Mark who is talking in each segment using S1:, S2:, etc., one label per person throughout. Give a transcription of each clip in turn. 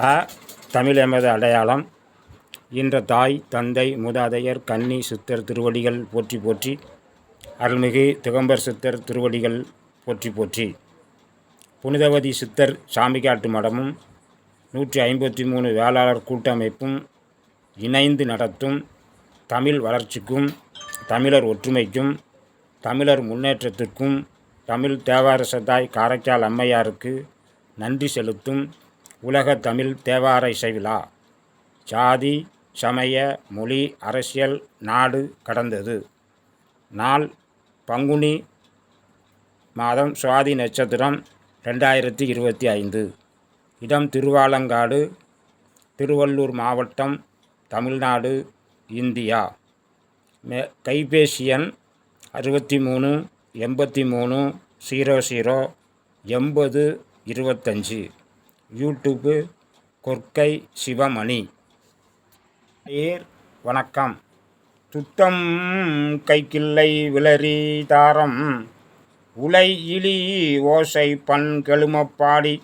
S1: அ தமிழ் எமது அடையாளம். இன்ற தாய் தந்தை மூதாதையர் கன்னி சித்தர் திருவடிகள் போற்றி போற்றி அருள்மிகு திகம்பர் சித்தர் திருவடிகள் போற்றி போற்றி. புனிதவதி சித்தர் சாமிகாட்டு மடமும் நூற்றி ஐம்பத்தி மூணு வேளாளர் கூட்டமைப்பும் இணைந்து நடத்தும் தமிழ் வளர்ச்சிக்கும் தமிழர் ஒற்றுமைக்கும் தமிழர் முன்னேற்றத்திற்கும் தமிழ் தேவாரசதாய் காரைக்கால் அம்மையாருக்கு நன்றி செலுத்தும் உலக தமிழ் தேவார இசை விழா ஜாதி சமய மொழி அரசியல் நாடு கடந்தது. நாள் பங்குனி மாதம் சுவாதி நட்சத்திரம் ரெண்டாயிரத்தி இருபத்தி ஐந்து. இடம் திருவாலங்காடு திருவள்ளூர் மாவட்டம் தமிழ்நாடு இந்தியா. மே கைபேசி எண் அறுபத்தி மூணு எண்பத்தி மூணு ஜீரோ ஜீரோ எண்பது இருபத்தஞ்சி. யூடியூப்பு கொற்கை சிவமணி. ஏர் வணக்கம். துத்தம் கைக்கிள்ளை விளரி தாரம். உலை இலி ஓசை பண் கெழுமப்பாடி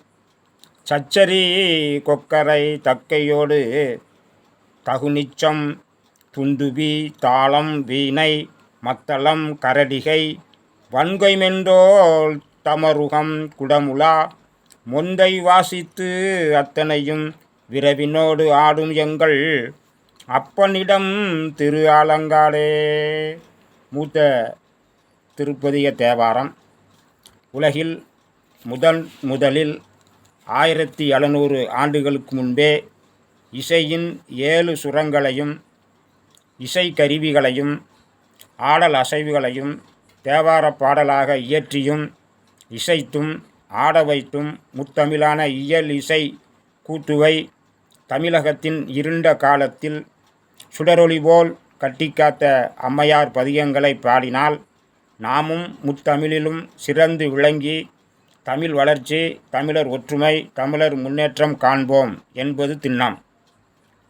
S1: சச்சரி கொக்கரை தக்கையோடு. தகுநிச்சம் துந்துபி தாளம் வீணை மத்தளம் கரடிகை. வன்கைமென்றோல் தமருகம் குடமுலா. முந்தை வாசித்து அத்தனையும் விரவினோடு ஆடும் எங்கள் அப்பனிடம் திரு ஆலங்காடே மூத்த திருப்பதிய தேவாரம். உலகில் முதல் முதலில் ஆயிரத்தி எழுநூறு ஆண்டுகளுக்கு முன்பே இசையின் ஏழு சுரங்களையும் இசை கருவிகளையும் ஆடல் அசைவுகளையும் தேவார பாடலாக இயற்றியும் இசைத்தும் ஆட வைத்தும் முத்தமிழான இயல் இசை கூட்டுவை தமிழகத்தின் இருண்ட காலத்தில் சுடரொளி போல் கட்டிக்காத்த அம்மையார் பதிகங்களை பாடினால் நாமும் முத்தமிழிலும் சிறந்து விளங்கி தமிழ் வளர்ச்சி தமிழர் ஒற்றுமை தமிழர் முன்னேற்றம் காண்போம் என்பது திண்ணம்.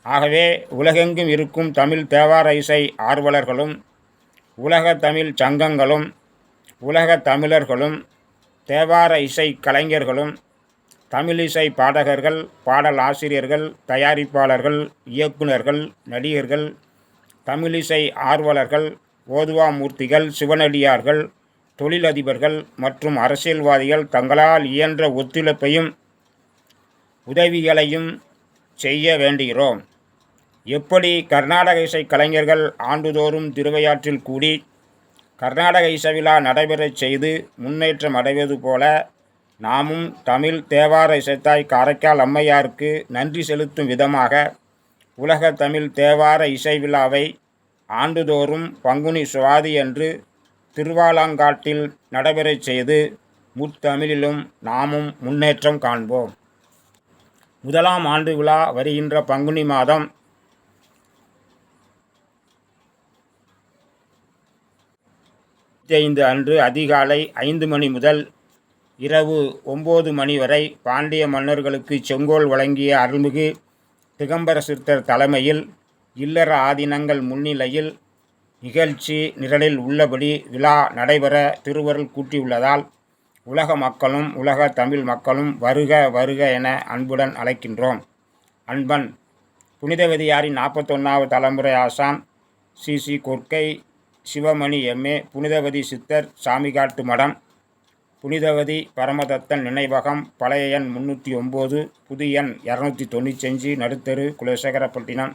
S1: ஆகவே உலகெங்கும் இருக்கும் தமிழ் தேவார இசை ஆர்வலர்களும் உலக தமிழ் சங்கங்களும் உலக தமிழர்களும் தேவார இசை கலைஞர்களும் தமிழிசை பாடகர்கள் பாடல் ஆசிரியர்கள் தயாரிப்பாளர்கள் இயக்குனர்கள் நடிகர்கள் தமிழிசை ஆர்வலர்கள் ஓதுவாமூர்த்திகள் சிவனடியார்கள் தொழிலதிபர்கள் மற்றும் அரசியல்வாதிகள் தங்களால் இயன்ற ஒத்துழைப்பையும் உதவிகளையும் செய்ய வேண்டுகிறோம். எப்படி கர்நாடக இசை கலைஞர்கள் ஆண்டுதோறும் திருவையாற்றில் கூடி கர்நாடக இசை விழா நடைபெறச் செய்து முன்னேற்றம் அடைவது போல நாமும் தமிழ் தேவார இசைத்தாய் காரைக்கால் அம்மையாருக்கு நன்றி செலுத்தும் விதமாக உலக தமிழ் தேவார இசை விழாவை ஆண்டுதோறும் பங்குனி சுவாதி அன்று திருவாலாங்காட்டில் நடைபெறச் செய்து முத்தமிழிலும் நாமும் முன்னேற்றம் காண்போம். முதலாம் ஆண்டு விழா வருகின்ற பங்குனி மாதம் ஐந்து அன்று அதிகாலை ஐந்து மணி முதல் இரவு ஒம்பது மணி வரை பாண்டிய மன்னர்களுக்கு செங்கோல் வழங்கிய அருள்மிகு திகம்பர சித்தர் தலைமையில் இல்லற ஆதீனங்கள் முன்னிலையில் நிகழ்ச்சி நிரலில் உள்ளபடி விழா நடைபெற திருவருள் கூட்டியுள்ளதால் உலக மக்களும் உலக தமிழ் மக்களும் வருக வருக என அன்புடன் அழைக்கின்றோம். அன்பன் புனிதவதியாரின் நாற்பத்தொன்னாவது தலைமுறை ஆசான் C. C. Korkai Sivamani MA Punithavathi சித்தர் சாமிகாட்டு மடம். புனிதவதி பரமதத்தன் நினைவகம் பழைய எண் முந்நூற்றி ஒம்பது புது எண் இரநூத்தி தொண்ணூத்தஞ்சு நடுத்தரு குலசேகரப்பட்டினம்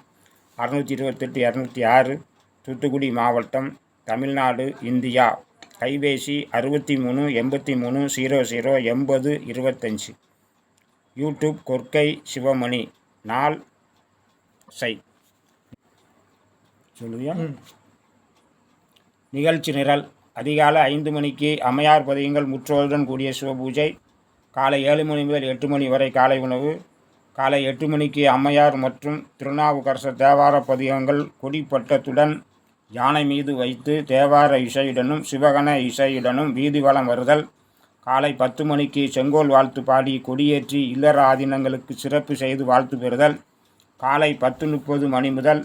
S1: அறுநூற்றி இருபத்தெட்டு இரநூத்தி ஆறு தூத்துக்குடி மாவட்டம் தமிழ்நாடு இந்தியா. கைபேசி அறுபத்தி மூணு எண்பத்தி மூணு ஜீரோ ஜீரோ எண்பது இருபத்தஞ்சி. யூடியூப் கொற்கை சிவமணி. நாள் சை. சொல்லுவியா நிகழ்ச்சி நிரல். அதிகாலை ஐந்து மணிக்கு அம்மையார் பதியங்கள் முற்றோருடன் கூடிய சிவபூஜை. காலை ஏழு மணி முதல் எட்டு மணி வரை காலை உணவு. காலை எட்டு மணிக்கு அம்மையார் மற்றும் திருநாவுக்கரசர் தேவார பதிகங்கள் கொடிப்பட்டத்துடன் யானை மீது வைத்து தேவார இசையுடனும் சிவகண இசையுடனும் வீதி வளம் வருதல். காலை பத்து மணிக்கு செங்கோல் வாழ்த்து பாடி கொடியேற்றி இல்லற ஆதீனங்களுக்கு சிறப்பு செய்து வாழ்த்து பெறுதல். காலை பத்து முப்பது மணி முதல்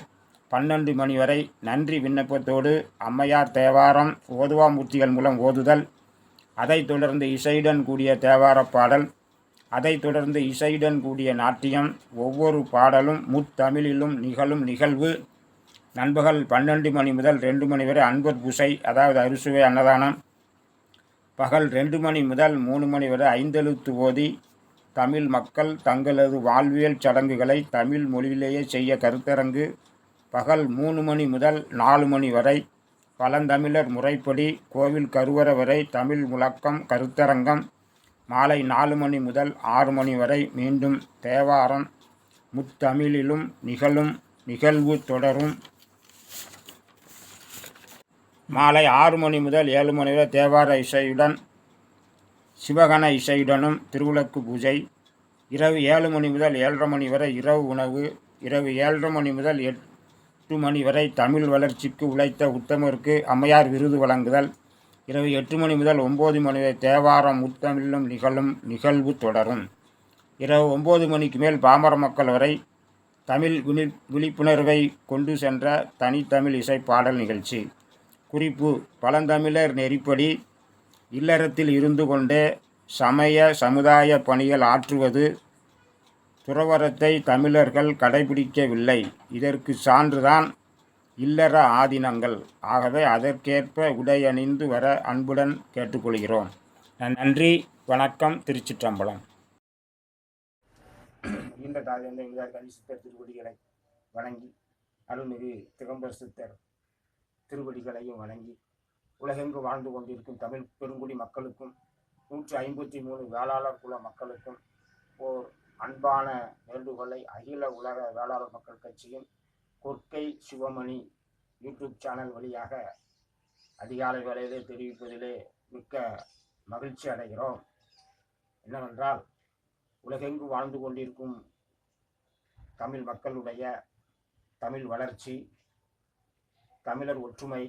S1: பன்னெண்டு மணி வரை நன்றி விண்ணப்பத்தோடு அம்மையார் தேவாரம் ஓதுவாமூர்த்திகள் மூலம் ஓதுதல் அதைத் தொடர்ந்து இசையுடன் கூடிய தேவாரப் பாடல் அதைத் தொடர்ந்து இசையுடன் கூடிய நாட்டியம் ஒவ்வொரு பாடலும் முத்தமிழிலும் நிகழும் நிகழ்வு. நண்பகல் பன்னெண்டு மணி முதல் ரெண்டு மணி வரை அன்பர் புசை அதாவது அறுசுவை அன்னதானம். பகல் ரெண்டு மணி முதல் மூணு மணி வரை ஐந்தெழுத்து ஓதி தமிழ் மக்கள் தங்களது வாழ்வியல் சடங்குகளை தமிழ் மொழியிலேயே செய்ய கருத்தரங்கு. பகல் மூணு மணி முதல் நாலு மணி வரை பழந்தமிழர் முறைப்படி கோவில் கருவற வரை தமிழ் முழக்கம் கருத்தரங்கம். மாலை நாலு மணி முதல் ஆறு மணி வரை மீண்டும் தேவாரம். முத்தமிழிலும் நிகழும் நிகழ்வு தொடரும். மாலை ஆறு மணி முதல் ஏழு மணி வரை தேவார இசையுடன் சிவகண இசையுடனும் திருவிளக்கு பூஜை. இரவு ஏழு மணி முதல் ஏழரை மணி வரை இரவு உணவு இரவு ஏழரை மணி முதல் எட் எட்டு மணி வரை தமிழ் வளர்ச்சிக்கு உழைத்த உத்தமருக்கு அம்மையார் விருது வழங்குதல். இரவு எட்டு மணி முதல் ஒம்பது மணி வரை தேவாரம் முத்தமிழும் நிகழும் நிகழ்வு தொடரும். இரவு ஒம்பது மணிக்கு மேல் பாமர மக்கள் வரை தமிழ் விழி விழிப்புணர்வை கொண்டு சென்ற தனித்தமிழ் இசை பாடல் நிகழ்ச்சி. குறிப்பு பழந்தமிழர் நெறிப்படி இல்லறத்தில் இருந்து கொண்டே சமய சமுதாய பணிகள் ஆற்றுவது துறவரத்தை தமிழர்கள் கடைபிடிக்கவில்லை. இதற்கு சான்றுதான் இல்லற ஆதீனங்கள். ஆகவே அதற்கேற்ப உடை அணிந்து வர அன்புடன் கேட்டுக்கொள்கிறோம். நன்றி. வணக்கம். திருச்சிற்றம்பலம். நீண்ட தாழ்ந்த முதல் கணிசித்தர் திருவடிகளை வணங்கி அருள்மிகு திகம்பர் சித்தர் திருவடிகளையும் வணங்கி உலகெங்கு வாழ்ந்து கொண்டிருக்கும் தமிழ் பெருங்குடி மக்களுக்கும் நூற்றி ஐம்பத்தி மூணு வேளாளர் குல மக்களுக்கும் ஓர் அன்பான வேண்டுகோளை அகில உலக வேளாளர் மக்கள் கட்சியின் கொற்கை சிவமணி யூடியூப் சேனல் வழியாக அதிகாலை வேளையிலே தெரிவிப்பதிலே மிக்க மகிழ்ச்சி அடைகிறோம். என்னவென்றால் உலகெங்கு வாழ்ந்து கொண்டிருக்கும் தமிழ் மக்களுடைய தமிழ் வளர்ச்சி தமிழர் ஒற்றுமை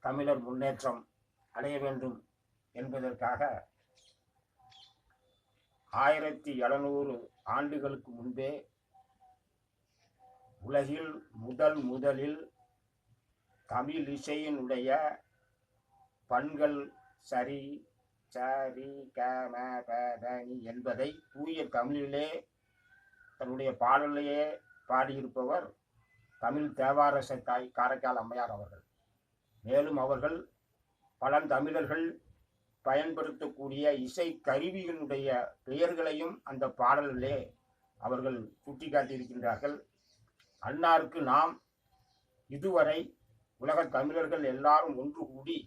S1: தமிழர் முன்னேற்றம் அடைய வேண்டும் என்பதற்காக ஆயிரத்தி எழுநூறு ஆண்டுகளுக்கு முன்பே உலகில் முதல் முதலில் தமிழ் இசையினுடைய பண்கள் சரி சரி க ம ப என்பதை தூய தமிழிலே தன்னுடைய பாடலையே பாடியிருப்பவர் தமிழ் தேவாரச தாய் காரைக்கால் அம்மையார் அவர்கள். மேலும் அவர்கள் பழந்தமிழர்கள் பயன்படுத்தக்கூடிய இசை கருவிகளுடைய பெயர்களையும் அந்த பாடலிலே அவர்கள் சுட்டிக்காட்டியிருக்கின்றார்கள். அன்னாருக்கு நாம் இதுவரை உலக தமிழர்கள் எல்லாரும் ஒன்று கூடி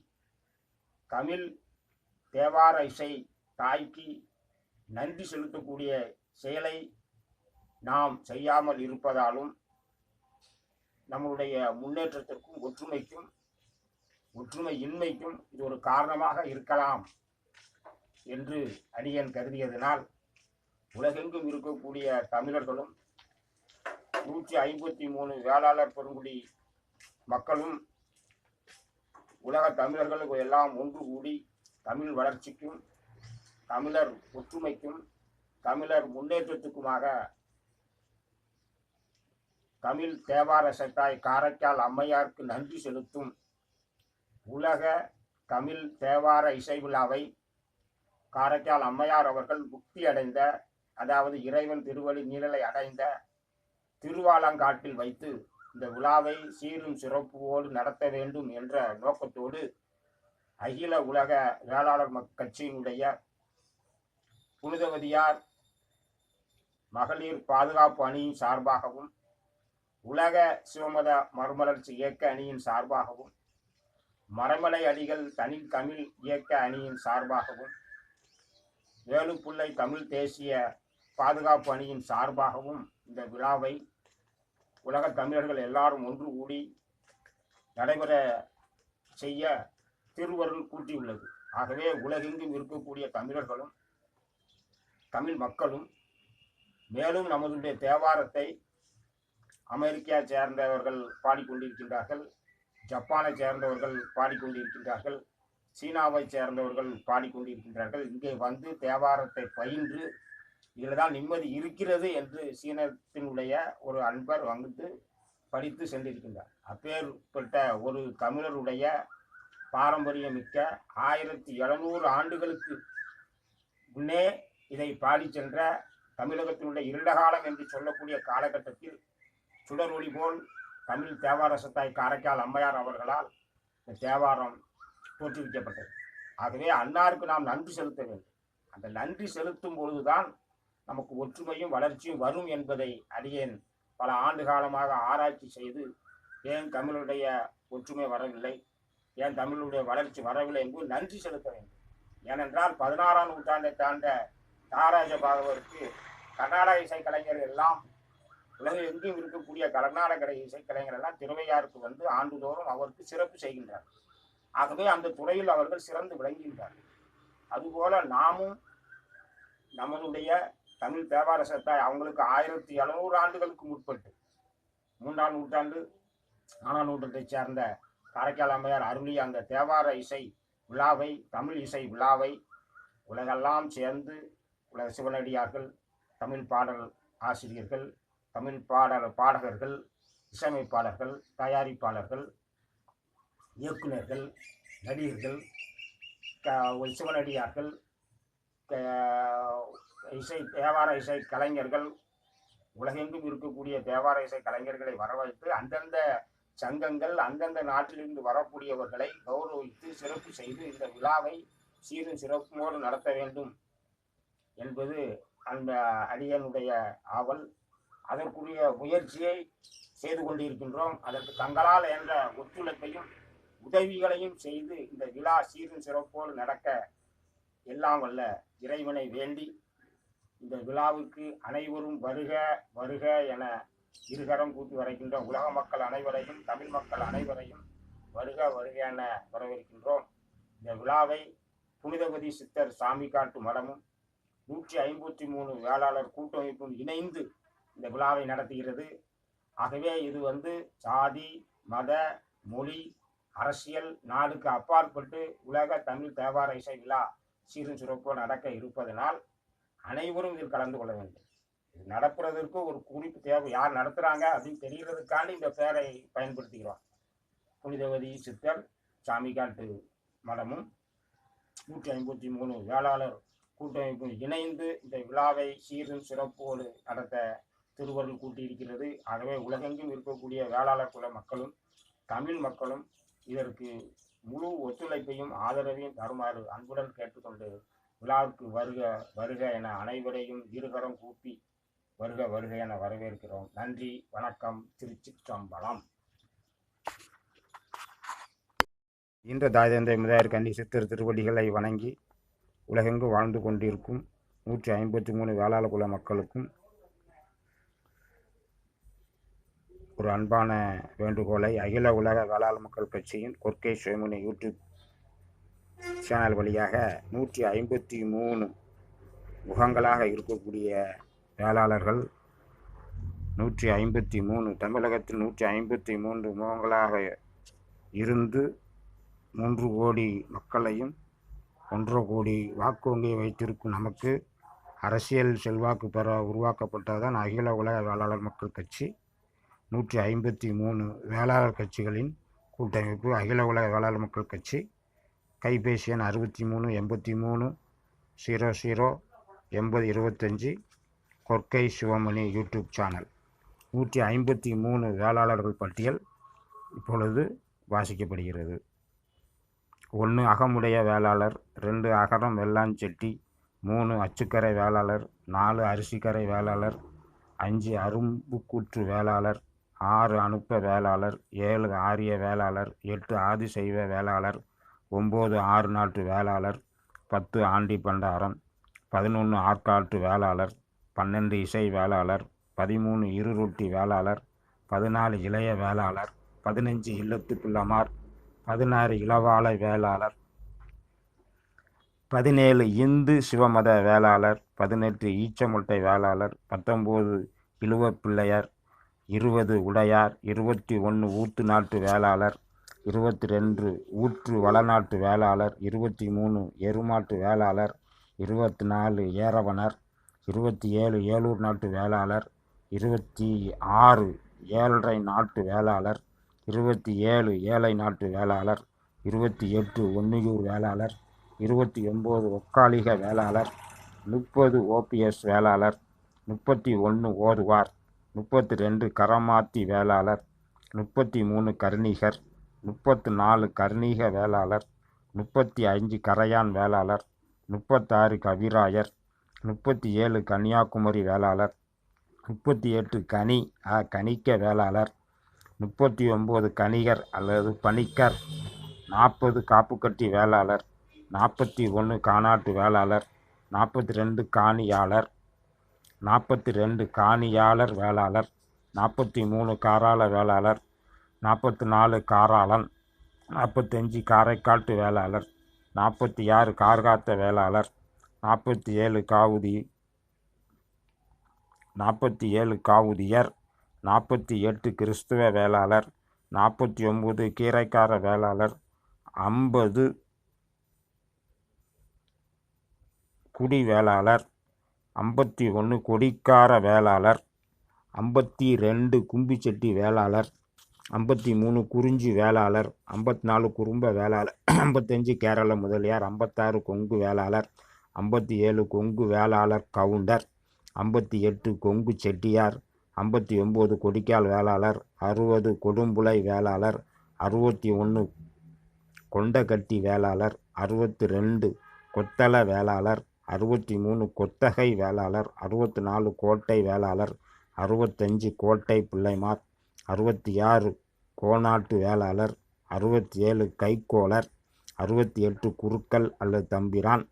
S1: தமிழ் தேவார இசை தாய்க்கு நன்றி செலுத்தக்கூடிய செயலை நாம் செய்யாமல் இருப்பதாலும் நம்மளுடைய முன்னேற்றத்திற்கும் ஒற்றுமைக்கும் ஒற்றுமை இன்மைக்கும் இது ஒரு காரணமாக இருக்கலாம் என்று அடியன் கருதியதனால் உலகெங்கும் இருக்கக்கூடிய தமிழர்களும் நூற்றி ஐம்பத்தி மூணு வேளாளர் பெருங்குடி மக்களும் உலக தமிழர்களுக்கு எல்லாம் ஒன்று கூடி தமிழ் வளர்ச்சிக்கும் தமிழர் ஒற்றுமைக்கும் தமிழர் முன்னேற்றத்துக்குமாக தமிழ் தேவார சட்டாய் காரைக்கால் அம்மையாருக்கு நன்றி செலுத்தும் உலக தமிழ் தேவார இசை விழாவை காரைக்கால் அம்மையார் அவர்கள் முக்தி அடைந்த அதாவது இறைவன் திருவழி நீழலை அடைந்த திருவாலங்காட்டில் வைத்து இந்த விழாவை சீரும் சிறப்போடு நடத்த வேண்டும் என்ற நோக்கத்தோடு அகில உலக வேளாளர் மக் கட்சியினுடைய புனிதவதியார் மகளிர் பாதுகாப்பு அணியின் சார்பாகவும் உலக சிவமத மறுமலர்ச்சி இயக்க அணியின் சார்பாகவும் மரமலை அடிகள் தனி தமிழ் இயக்க அணியின் சார்பாகவும் வேலுப்புள்ளை தமிழ் தேசிய பாதுகாப்பு அணியின் சார்பாகவும் இந்த விழாவை உலக தமிழர்கள் எல்லாரும் ஒன்று கூடி நடைபெற செய்ய திருவருள் கூட்டியுள்ளது ஆகவே உலகெங்கும் இருக்கக்கூடிய தமிழர்களும் தமிழ் மக்களும் மேலும் நமதுடைய தேவாரத்தை அமெரிக்கா சேர்ந்தவர்கள் பாடிக்கொண்டிருக்கின்றார்கள். ஜப்பானை சேர்ந்தவர்கள் பாடிக்கொண்டிருக்கின்றார்கள். சீனாவை சேர்ந்தவர்கள் பாடிக்கொண்டிருக்கின்றார்கள். இங்கே வந்து தேவாரத்தை பயின்று இதில் தான் நிம்மதி இருக்கிறது என்று சீனத்தினுடைய ஒரு அன்பர் வந்து படித்து சென்றிருக்கின்றார். அப்பேற்பட்ட ஒரு தமிழருடைய பாரம்பரியமிக்க ஆயிரத்தி எழுநூறு ஆண்டுகளுக்கு முன்னே இதை பாடி சென்ற தமிழகத்தினுடைய இரண்டகாலம் என்று சொல்லக்கூடிய காலகட்டத்தில் சுடர் ஒளி போல் தமிழ் தேவார சத்தாய் காரைக்கால் அம்மையார் அவர்களால் இந்த தேவாரம் தோற்றுவிக்கப்பட்டது. ஆகவே அன்னாருக்கு நாம் நன்றி செலுத்த வேண்டும். அந்த நன்றி செலுத்தும் பொழுதுதான் நமக்கு ஒற்றுமையும் வளர்ச்சியும் வரும் என்பதை அறியேன் பல ஆண்டு காலமாக ஆராய்ச்சி செய்து ஏன் தமிழுடைய ஒற்றுமை வரவில்லை? ஏன் தமிழுடைய வளர்ச்சி வரவில்லை என்பது நன்றி செலுத்த வேண்டும். ஏனென்றால் பதினாறாம் நூற்றாண்டை தாண்ட தாராஜ பாகவருக்கு கர்நாடக கலைஞர் எல்லாம் உலகில் எங்கும் இருக்கக்கூடிய கர்நாடக இசைக்கலைஞர் எல்லாம் திருவையாருக்கு வந்து ஆண்டுதோறும் அவருக்கு சிறப்பு செய்கின்றார். ஆகவே அந்த துறையில் அவர்கள் சிறந்து விளங்குகின்றார்கள் அதுபோல நாமும் நம்மளுடைய தமிழ் தேவார சத்தாய் அவங்களுக்கு ஆயிரத்தி எழுநூறு ஆண்டுகளுக்கு முற்பட்டு மூன்றாம் நூற்றாண்டு நாலாம் நூற்றாண்டை சேர்ந்த காரைக்கால் அம்மையார் அருளிய அந்த தேவார இசை விழாவை தமிழ் இசை விழாவை உலகெல்லாம் சேர்ந்து உலக சிவனடியார்கள் தமிழ் பாடல் ஆசிரியர்கள் தமிழ் பாடல் பாடகர்கள் இசையமைப்பாளர்கள் தயாரிப்பாளர்கள் இயக்குனர்கள் நடிகர்கள் க- சிவனடியார்கள் இசை தேவார இசை கலைஞர்கள் உலகெங்கும் இருக்கக்கூடிய தேவார இசை கலைஞர்களை வரவழைத்து அந்தந்த சங்கங்கள் அந்தந்த நாட்டிலிருந்து வரக்கூடியவர்களை கௌரவித்து சிறப்பு செய்து இந்த விழாவை சீரும் சிறப்புமோடு நடத்த வேண்டும் என்பது அந்த அடியனுடைய ஆவல். அதற்குரிய முயற்சியை செய்து கொண்டிருக்கின்றோம். அதற்கு தங்களால் என்ற ஒத்துழைப்பையும் உதவிகளையும் செய்து இந்த விழா சீரும் சிறப்போடு நடக்க எல்லாம் வல்ல இறைவனை வேண்டி இந்த விழாவுக்கு அனைவரும் வருக வருக என இருகரம் கூட்டி வரைக்கின்ற உலக மக்கள் அனைவரையும் தமிழ் மக்கள் அனைவரையும் வருக வருக என வரவேற்கின்றோம். இந்த விழாவை புனிதபதி சித்தர் சாமி காட்டு மடமும் நூற்றி ஐம்பத்தி மூணு வேளாளர் கூட்டமைப்பும் இணைந்து இந்த விழாவை நடத்துகிறது. ஆகவே இது வந்து சாதி மத மொழி அரசியல் நாடுக்கு அப்பாற்பட்டு உலக தமிழ் தேவார இசை விழா சீரும் சிறப்போடு நடக்க இருப்பதனால் அனைவரும் இதில் கலந்து கொள்ள வேண்டும். இது நடப்புறதற்கு ஒரு குறிப்பு தேவை. யார் நடத்துகிறாங்க அப்படின்னு தெரிகிறதுக்காண்டி இந்த பேரை பயன்படுத்துகிறோம் புனிதவதி சித்தர் சாமிகாட்டு மடமும் நூற்றி ஐம்பத்தி மூணு வேளாளர் கூட்டமைப்பும் இணைந்து இந்த விழாவை சீரும் சிறப்போடு நடத்த திருவருள் கூட்டியிருக்கிறது. ஆகவே உலகெங்கும் இருக்கக்கூடிய வேளாளர் குல மக்களும் தமிழ் மக்களும் இதற்கு முழு ஒத்துழைப்பையும் ஆதரவையும் தருமாறு அன்புடன் கேட்டுக்கொண்டு விழாவுக்கு வருக வருக என அனைவரையும் இருகரம் கூப்பி வருக வருக என வரவேற்கிறோம். நன்றி வணக்கம் திருச்சிற்றம்பலம். இன்று தாய்தந்தை முதலியார் கண்டி சித்தர் திருவடிகளை வணங்கி உலகெங்கு வாழ்ந்து கொண்டிருக்கும் நூற்றி ஐம்பத்தி மூணு வேளாள குல மக்களுக்கும் ஒரு அன்பான வேண்டுகோளை அகில உலக வேளாள மக்கள் கட்சியின் கொர்க்கை சுயமுனை யூடியூப் சேனல் வழியாக நூற்றி ஐம்பத்தி மூணு முகங்களாக இருக்கக்கூடிய வேளாளர்கள் நூற்றி ஐம்பத்தி மூணு தமிழகத்தில் நூற்றி ஐம்பத்தி மூன்று முகங்களாக இருந்து மூன்று கோடி மக்களையும் ஒன்றரை கோடி வாக்கு வங்கியை வைத்திருக்கும் நமக்கு அரசியல் செல்வாக்கு பெற உருவாக்கப்பட்டதுதான் அகில உலக வேளாளர் மக்கள் கட்சி. நூற்றி ஐம்பத்தி மூணு வேளாளர் கட்சிகளின் கூட்டமைப்பு அகில உலக வேளாளர் மக்கள் கட்சி கைபேசி எண் அறுபத்தி மூணு எண்பத்தி மூணு ஜீரோ ஜீரோ எண்பது இருபத்தஞ்சி கொர்க்கை சிவமணி யூடியூப் சேனல். நூற்றி ஐம்பத்தி மூணு வேளாளர்கள் பட்டியல் இப்பொழுது வாசிக்கப்படுகிறது. ஒன்று அகமுடைய வேளாளர் ரெண்டு அகரம் வெள்ளாஞ்செட்டி மூணு அச்சுக்கரை வேளாளர் நாலு அரிசிக்கரை வேளாளர் அஞ்சு அரும்புக்கூற்று வேளாளர் ஆறு அனுப்ப வேளாளர் ஏழு ஆரிய வேளாளர் எட்டு ஆதிசைவ வேளாளர் ஒம்பது ஆறு நாட்டு வேளாளர் பத்து ஆண்டி பண்டாரம் பதினொன்று ஆற்காட்டு வேளாளர் பன்னெண்டு இசை வேளாளர் பதிமூணு இருரொட்டி வேளாளர் பதினாலு இளைய வேளாளர் பதினஞ்சு இல்லத்து பிள்ளமார் பதினாறு இளவாலை வேளாளர் பதினேழு இந்து சிவமத வேளாளர் பதினெட்டு ஈச்சமுட்டை வேளாளர் பத்தொம்போது இழுவப்பிள்ளையர் இருபது உடையார் இருபத்தி ஒன்று ஊத்து நாட்டு வேளாளர் இருபத்தி ரெண்டு ஊற்று வளநாட்டு வேளாளர் இருபத்தி மூணு எருமாட்டு வேளாளர் இருபத்தி நாலு ஏரவணர் இருபத்தி ஏழு ஏலூர் நாட்டு வேளாளர் இருபத்தி ஆறு ஏழரை நாட்டு வேளாளர் இருபத்தி ஏழு ஏழை நாட்டு வேளாளர் இருபத்தி எட்டு ஒன்னியூர் வேளாளர் இருபத்தி ஒம்பது ஒக்காலிக வேளாளர் முப்பது ஓபிஎஸ் வேளாளர் முப்பத்தி ஒன்று ஓதுவார் முப்பத்தி ரெண்டு கரமாத்தி வேளாளர் முப்பத்தி மூணு கருணிகர் முப்பத்து நாலு கர்ணீக வேளாளர் முப்பத்தி அஞ்சு கரையான் வேளாளர் முப்பத்தாறு கவிராயர் முப்பத்தி ஏழு கன்னியாகுமரி வேளாளர் முப்பத்தி எட்டு கனி அ கணிக்க வேளாளர் முப்பத்தி ஒம்பது கணிகர் அல்லது பணிக்கர் நாற்பது காப்புக்கட்டி வேளாளர் நாற்பத்தி ஒன்று காணாட்டு வேளாளர் நாற்பத்தி ரெண்டு காணியாளர் நாற்பத்தி ரெண்டு காணியாளர் வேளாளர் நாற்பத்தி மூணு காராள வேளாளர் நாற்பத்தி நாலு காராளன் நாற்பத்தஞ்சு காரைக்காட்டு வேளாளர் நாற்பத்தி ஆறு கார்காத்த வேளாளர் நாற்பத்தி ஏழு காவுதி நாற்பத்தி ஏழு காவுதியர் நாற்பத்தி எட்டு கிறிஸ்துவ வேளாளர் நாற்பத்தி ஒம்பது கீரைக்கார வேளாளர் ஐம்பது குடி வேளாளர் ஐம்பத்தி ஒன்று கொடிக்கார வேளாளர் ஐம்பத்தி ரெண்டு கும்பிச்செட்டி வேளாளர் ஐம்பத்தி மூணு குறிஞ்சி வேளாளர் ஐம்பத்தி நாலு குறும்ப வேளாளர் ஐம்பத்தஞ்சு கேரள முதலியார் ஐம்பத்தாறு கொங்கு வேளாளர் ஐம்பத்தி ஏழு கொங்கு வேளாளர் கவுண்டர் ஐம்பத்தி எட்டு கொங்கு செட்டியார் ஐம்பத்தி ஒம்பது கொடிக்கால் வேளாளர் அறுபது கொடும்புலை வேளாளர் அறுபத்தி ஒன்று கொண்டகட்டி வேளாளர் அறுபத்தி ரெண்டு கொத்தள வேளாளர் அறுபத்தி மூணு கொத்தகை வேளாளர் அறுபத்தி நாலு கோட்டை வேளாளர் அறுபத்தஞ்சு கோட்டை பிள்ளைமார் அறுபத்தி ஆறு கோனாட்டு வேளாளர் அறுபத்தி ஏழு கைக்கோளர் அறுபத்தி எட்டு குருக்கள் அல்லது தம்பிரான்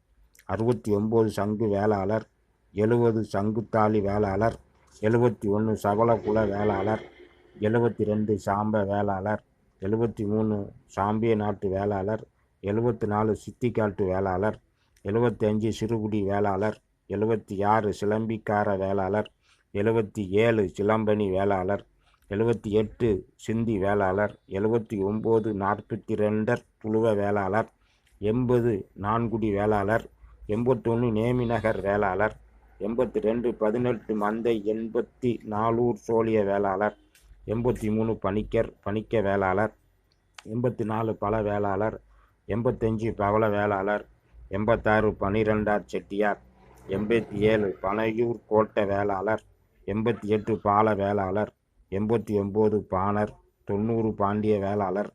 S1: அறுபத்தி ஒம்பது சங்கு வேளாளர் எழுபது சங்குத்தாலி வேளாளர் எழுபத்தி ஒன்று சவலகுல வேளாளர் எழுபத்தி ரெண்டு சாம்ப வேளாளர் எழுபத்தி மூணு சாம்பிய நாட்டு வேளாளர் எழுபத்தி நாலு சித்திக்காட்டு வேளாளர் எழுபத்தி அஞ்சு சிறுகுடி வேளாளர் எழுபத்தி ஆறு சிலம்பிக்கார வேளாளர் எழுபத்தி ஏழு சிலம்பனி வேளாளர் எழுபத்தி எட்டு சிந்தி வேளாளர் எழுபத்தி ஒம்பது நாற்பத்தி ரெண்டர் துளுவ வேளாளர் எண்பது நான்குடி வேளாளர் எண்பத்தொன்று நேமிநகர் வேளாளர் எண்பத்தி ரெண்டு பதினெட்டு மந்தை எண்பத்தி நாலூர் சோழிய வேளாளர் எண்பத்தி மூணு பணிக்கர் பணிக்க வேளாளர் எண்பத்தி நாலு பல வேளாளர் எண்பத்தஞ்சு பவள வேளாளர் எண்பத்தாறு பனிரெண்டார் செட்டியார் எண்பத்தி ஏழு பனையூர் கோட்டை வேளாளர் எண்பத்தி எட்டு பால வேளாளர் எண்பத்தி ஒம்பது பாணர் தொண்ணூறு பாண்டிய வேளாளர்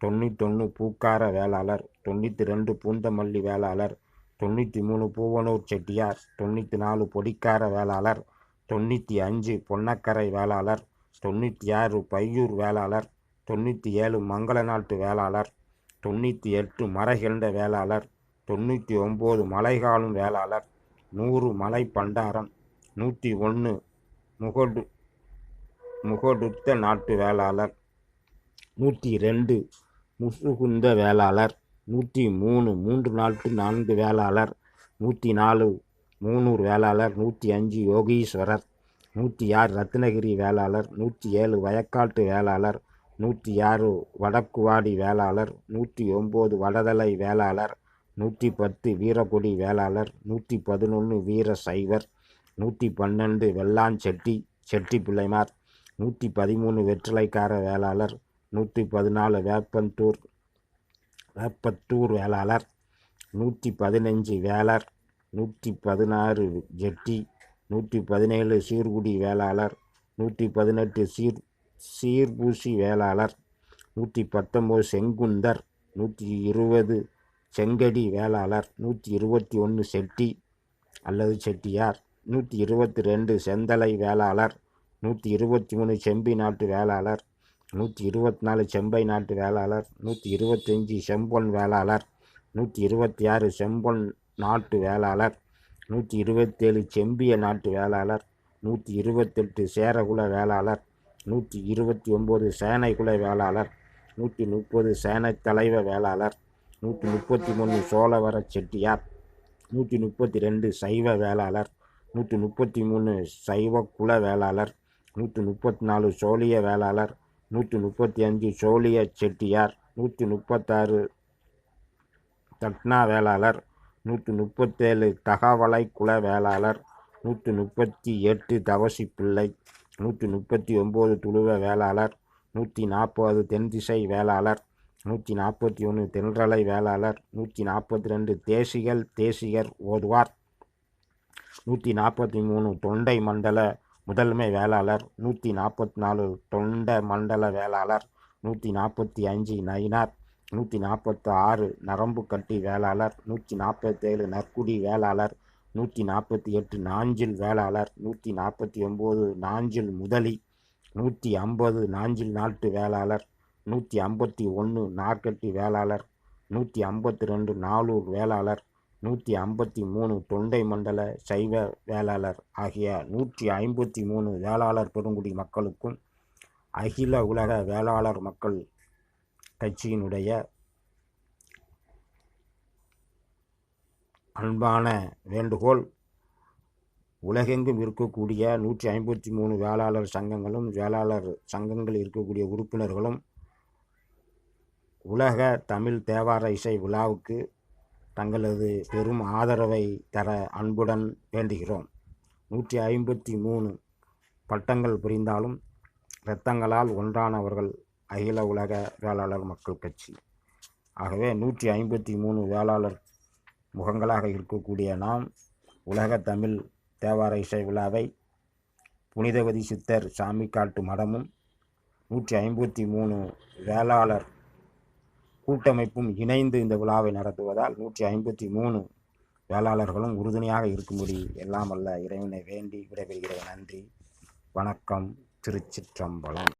S1: தொண்ணூத்தொன்று பூக்கார வேளாளர் தொண்ணூற்றி ரெண்டு பூந்தமல்லி வேளாளர் தொண்ணூற்றி மூணு பூவனூர் செட்டியார் தொண்ணூற்றி நாலு பொடிக்கார வேளாளர் தொண்ணூற்றி அஞ்சு பொன்னக்கரை வேளாளர் தொண்ணூற்றி ஆறு பையூர் வேளாளர் தொண்ணூற்றி ஏழு மங்கள நாட்டு வேளாளர் தொண்ணூற்றி எட்டு மறைகின்ற வேளாளர் தொண்ணூற்றி ஒம்பது மலைகாலும் வேளாளர் நூறு மலை பண்டாரம் நூற்றி ஒன்று முகடு முகடுத்த நாட்டு வேளாளர் நூற்றி ரெண்டு முசுகுந்த வேளாளர் நூற்றி மூணு மூன்று நாட்டு நான்கு வேளாளர் நூற்றி நாலு மூணூர் வேளாளர் நூற்றி அஞ்சு யோகீஸ்வரர் நூற்றி ஆறு ரத்னகிரி வேளாளர் நூற்றி ஏழு வயக்காட்டு வேளாளர் நூற்றி ஆறு வடக்குவாடி வேளாளர் நூற்றி ஒம்பது வடதலை வேளாளர் நூற்றி பத்து வீரக்குடி வேளாளர் நூற்றி பதினொன்று வீர சைவர் நூற்றி பன்னெண்டு வெள்ளாஞ்செட்டி செட்டி பிள்ளைமார் நூற்றி பதிமூணு வெற்றிலைக்கார வேளாளர் நூற்றி பதினாலு வேப்பந்தூர் வேப்பத்தூர் வேளாளர் நூற்றி பதினஞ்சு வேளர் நூற்றி பதினாறு ஜெட்டி நூற்றி பதினேழு சீர்குடி வேளாளர் நூற்றி பதினெட்டு சீர் சீர்பூசி வேளாளர் நூற்றி பத்தொம்போது செங்குந்தர் நூற்றி இருபது செங்கடி வேளாளர் நூற்றி இருபத்தி ஒன்று செட்டி அல்லது செட்டியார் நூற்றி இருபத்தி ரெண்டு செந்தலை வேளாளர் நூற்றி இருபத்தி மூணு செம்பி நாட்டு வேளாளர் நூற்றி இருபத்தி நாலு செம்பை நாட்டு வேளாளர் நூற்றி இருபத்தஞ்சி செம்பொன் வேளாளர் நூற்றி இருபத்தி ஆறு செம்பொன் நாட்டு வேளாளர் நூற்றி இருபத்தேழு செம்பிய நாட்டு வேளாளர் நூற்றி இருபத்தெட்டு சேரகுல வேளாளர் நூற்றி இருபத்தி ஒம்பது சேனைக்குல வேளாளர் நூற்றி முப்பது சேனை தலைவ வேளாளர் நூற்றி முப்பத்தி மூணு சோழவர செட்டியார் நூற்றி முப்பத்தி ரெண்டு சைவ வேளாளர் நூற்றி முப்பத்தி மூணு சைவ குல வேளாளர் நூற்றி முப்பத்தி நாலு சோழிய வேளாளர் நூற்றி முப்பத்தி அஞ்சு சோழிய செட்டியார் நூற்றி முப்பத்தாறு தட்னா வேளாளர் நூற்றி முப்பத்தேழு தகவலை குல வேளாளர் நூற்றி முப்பத்தி எட்டு தவசி பிள்ளை நூற்றி முப்பத்தி ஒம்பது துளுவ வேளாளர் நூற்றி நாற்பது தென்திசை வேளாளர் நூற்றி நாற்பத்தி ஒன்று தென்றலை வேளாளர் நூற்றி நாற்பத்தி ரெண்டு தேசிகள் தேசிகர் ஓதுவார். நூற்றி நாற்பத்தி மூணு தொண்டை மண்டல முதன்மை வேளாளர் நூற்றி நாற்பத்தி நாலு தொண்ட மண்டல வேளாளர் நூற்றி நாற்பத்தி அஞ்சு நயினார் நூற்றி நாற்பத்தி ஆறு நரம்பு கட்டி வேளாளர் நூற்றி நாற்பத்தேழு நற்குடி வேளாளர் நூற்றி நாற்பத்தி எட்டு நாஞ்சில் வேளாளர் நூற்றி நாற்பத்தி ஒம்பது நாஞ்சில் முதலி நூற்றி ஐம்பது நாஞ்சில் நாட்டு வேளாளர் நூற்றி ஐம்பத்தி ஒன்று நார்க்கட்டி வேளாளர் நூற்றி ஐம்பத்தி ரெண்டு நாலூர் வேளாளர் நூற்றி ஐம்பத்தி மூணு தொண்டை மண்டல சைவ வேளாளர் ஆகிய நூற்றி ஐம்பத்தி மூணு வேளாளர் பெருங்குடி மக்களுக்கும் அகில உலக வேளாளர் மக்கள் கட்சியினுடைய அன்பான வேண்டுகோள் உலகெங்கும் இருக்கக்கூடிய நூற்றி ஐம்பத்தி மூணு வேளாளர் சங்கங்களும் வேளாளர் சங்கங்கள் இருக்கக்கூடிய உறுப்பினர்களும் உலக தமிழ் தேவார இசை விழாவுக்கு தங்களது பெரும் ஆதரவை தர அன்புடன் வேண்டுகிறோம். நூற்றி ஐம்பத்தி மூணு பட்டங்கள் புரிந்தாலும் இரத்தங்களால் ஒன்றானவர்கள் அகில உலக வேளாளர் மக்கள் கட்சி. ஆகவே நூற்றி ஐம்பத்தி மூணு வேளாளர் முகங்களாக இருக்கக்கூடிய நாம் உலக தமிழ் தேவார இசை விழாவை புனிதவதி சித்தர் சாமி காட்டு மடமும் நூற்றி ஐம்பத்தி மூணு வேளாளர் கூட்டமைப்பும் இணைந்து இந்த விழாவை நடத்துவதால் நூற்றி ஐம்பத்தி மூணு வேளாளர்களும் உறுதுணையாக இருக்கும்படி எல்லாம் அல்ல இறைவனை வேண்டி விடைபெறுகிறேன். நன்றி. வணக்கம். திருச்சிற்றம்பலம்.